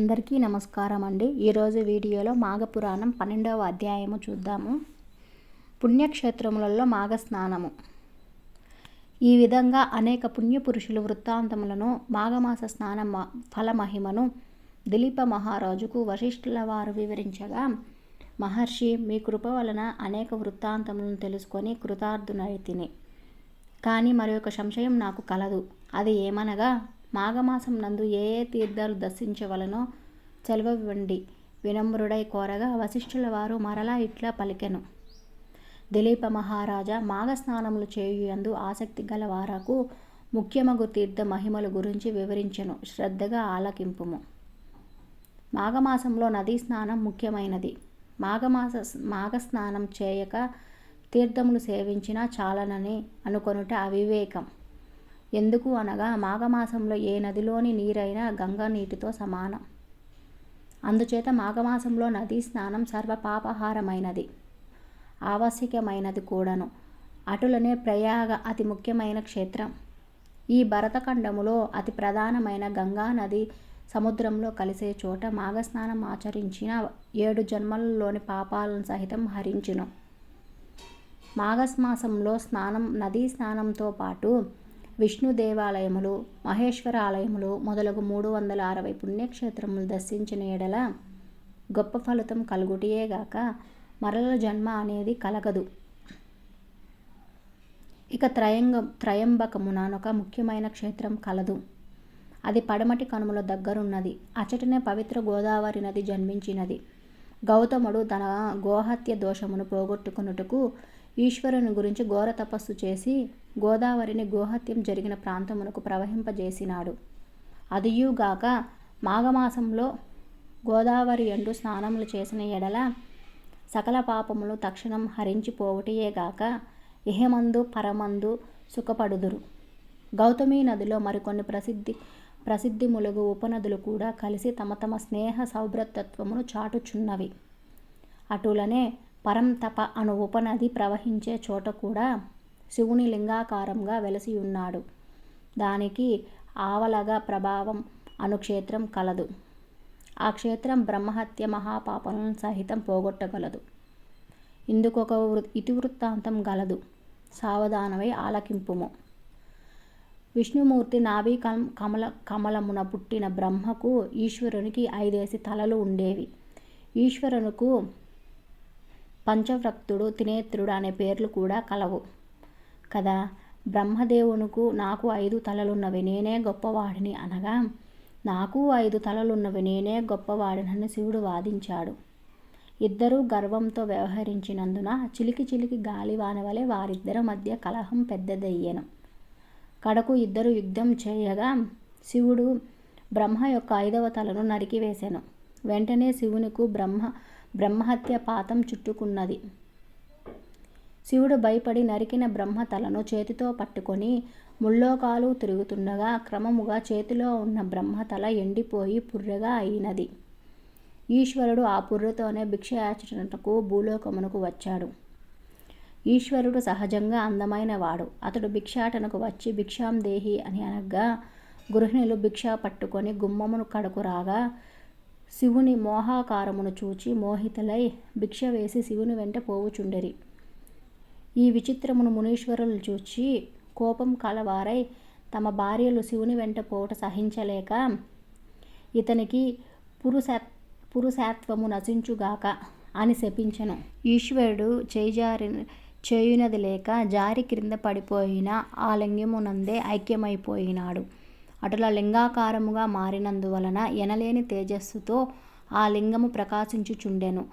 అందరికీ నమస్కారం అండి. ఈరోజు వీడియోలో మాఘపురాణం పన్నెండవ అధ్యాయము చూద్దాము. పుణ్యక్షేత్రములలో మాఘ స్నానము ఈ విధంగా అనేక పుణ్యపురుషులు వృత్తాంతములను మాఘమాస స్నాన ఫలమహిమను దిలీప మహారాజుకు వశిష్ఠుల వారు వివరించగా మహర్షి మీ కృప వలన అనేక వృత్తాంతములను తెలుసుకొని కృతార్థునైతిని కానీ మరొక సంశయం నాకు కలదు. అది ఏమనగా మాఘమాసం నందు ఏ ఏ తీర్థాలు దర్శించవలనో సెలవివ్వండి వినమ్రుడై కోరగా వశిష్ఠుల వారు మరలా ఇట్లా పలికెను. దిలీప మహారాజా మాఘ స్నానములు చేయుయందు ఆసక్తి గల వారకు ముఖ్యమగు తీర్థ మహిమల గురించి వివరించెను. శ్రద్ధగా ఆలకింపుము. మాఘమాసంలో నదీ స్నానం ముఖ్యమైనది. మాఘమాస మాఘ స్నానం చేయక తీర్థములు సేవించినా చాలనని అనుకొనుట అవివేకం. ఎందుకు అనగా మాఘమాసంలో ఏ నదిలోని నీరైనా గంగా నీటితో సమానం. అందుచేత మాఘమాసంలో నదీ స్నానం సర్వపాపహారమైనది ఆవశ్యకమైనది కూడాను. అటులనే ప్రయాగ అతి ముఖ్యమైన క్షేత్రం. ఈ భరతఖండములో అతి ప్రధానమైన గంగా నది సముద్రంలో కలిసే చోట మాఘస్నానం ఆచరించిన ఏడు జన్మలలోని పాపాలను సహితం హరించును. మాఘమాసంలో స్నానం నదీ స్నానంతో పాటు విష్ణు దేవాలయములు మహేశ్వర ఆలయములు మొదలగు మూడు వందల అరవై పుణ్యక్షేత్రములు దర్శించిన ఎడల గొప్ప ఫలితం కలుగుటియేగాక మరల జన్మ అనేది కలగదు. ఇక త్రయంగ త్రయంబకమునొక ముఖ్యమైన క్షేత్రం కలదు. అది పడమటి కనుమల దగ్గరున్నది. అచటనే పవిత్ర గోదావరి నది జన్మించినది. గౌతముడు తన గోహత్య దోషమును పోగొట్టుకున్నట్టుకు ఈశ్వరుని గురించి ఘోర తపస్సు చేసి గోదావరిని గోహత్యం జరిగిన ప్రాంతమునకు ప్రవహింపజేసినాడు. అదియుగాక మాఘమాసంలో గోదావరి ఎండు స్నానములు చేసిన ఎడల సకల పాపములు తక్షణం హరించిపోవటయేగాక ఇహమందు పరమందు సుఖపడుదురు. గౌతమి నదిలో మరికొన్ని ప్రసిద్ధి ప్రసిద్ధి ములుగు ఉపనదులు కూడా కలిసి తమ తమ స్నేహ సౌభ్రతత్వమును చాటుచున్నవి. అటులనే పరంతప అను ఉపనది ప్రవహించే చోట కూడా శివుని లింగాకారంగా వెలసి ఉన్నాడు దానికి ఆవలగా ప్రభావం అను క్షేత్రం కలదు. ఆ క్షేత్రం బ్రహ్మహత్య మహాపాపలను సహితం పోగొట్టగలదు. ఇందుకొక ఇతివృత్తాంతం గలదు. సావధానమై ఆలకింపుము. విష్ణుమూర్తి నాభి కమల కమలమున పుట్టిన బ్రహ్మకు ఈశ్వరునికి ఐదేసి తలలు ఉండేవి. ఈశ్వరునకు పంచవ్రక్తుడు త్రినేత్రుడు అనే పేర్లు కూడా కలవు. కదా? బ్రహ్మదేవునుకు నాకు ఐదు తలలున్నవి నేనే గొప్పవాడిని అనగా నాకు ఐదు తలలున్నవి నేనే గొప్పవాడినని శివుడు వాదించాడు. ఇద్దరూ గర్వంతో వ్యవహరించినందున చిలికి చిలికి గాలివాన వలె వారిద్దరి మధ్య కలహం పెద్దదయ్యను. కడకు ఇద్దరు యుద్ధం చేయగా శివుడు బ్రహ్మ యొక్క ఐదవ తలను నరికివేశాను. వెంటనే శివునికు బ్రహ్మ బ్రహ్మహత్య పాతం చుట్టుకున్నది. శివుడు భయపడి నరికిన బ్రహ్మ తలను చేతితో పట్టుకొని ముల్లోకాలు తిరుగుతుండగా క్రమముగా చేతిలో ఉన్న బ్రహ్మతల ఎండిపోయి పుర్రెగా అయినది. ఈశ్వరుడు ఆ పుర్రెతోనే భిక్షయాచనకు భూలోకమునకు వచ్చాడు. ఈశ్వరుడు సహజంగా అందమైన వాడు. అతడు భిక్షాటనకు వచ్చి భిక్షాం దేహి అని అనగా గృహిణులు భిక్ష పట్టుకొని గుమ్మమును కడుకురాగా శివుని మోహాకారమును చూచి మోహితులై భిక్ష వేసి శివుని వెంట పోవుచుండెరి. ఈ విచిత్రమును మునీశ్వరులు చూచి కోపం కలవారై తమ భార్యలు శివుని వెంట పోట సహించలేక ఇతనికి పురుష పురుషాత్వము నశించుగాక అని శపించను. ఈశ్వరుడు చేజారి చేయునది లేక జారి క్రింద పడిపోయిన ఆ లింగమునందే ఐక్యమైపోయినాడు. అటులా లింగాకారముగా మారినందువలన ఎనలేని తేజస్సుతో ఆ లింగము ప్రకాశించుచుండెను.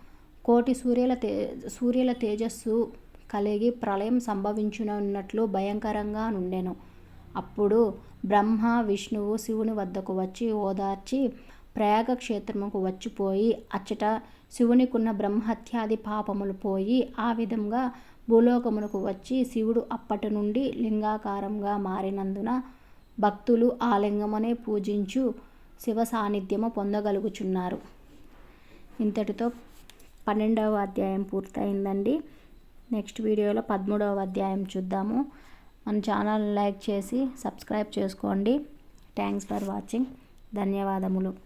కోటి సూర్యుల తే సూర్యుల తేజస్సు కలిగి ప్రళయం సంభవించునున్నట్లు భయంకరంగా నుండెను. అప్పుడు బ్రహ్మ విష్ణువు శివుని వద్దకు వచ్చి ఓదార్చి ప్రయాగ క్షేత్రముకు వచ్చిపోయి అచ్చట శివునికున్న బ్రహ్మహత్యాది పాపములు పోయి ఆ విధంగా భూలోకమునకు వచ్చి శివుడు అప్పటి నుండి లింగాకారంగా మారినందున భక్తులు ఆ లింగమునే పూజించు శివ సాన్నిధ్యము పొందగలుగుచున్నారు. ఇంతటితో పన్నెండవ అధ్యాయం పూర్తయిందండి. నెక్స్ట్ వీడియోలో పదమూడవ అధ్యాయం చూద్దాము. మన ఛానల్ లైక్ చేసి సబ్స్క్రైబ్ చేసుకోండి. Thanks for watching. ధన్యవాదములు.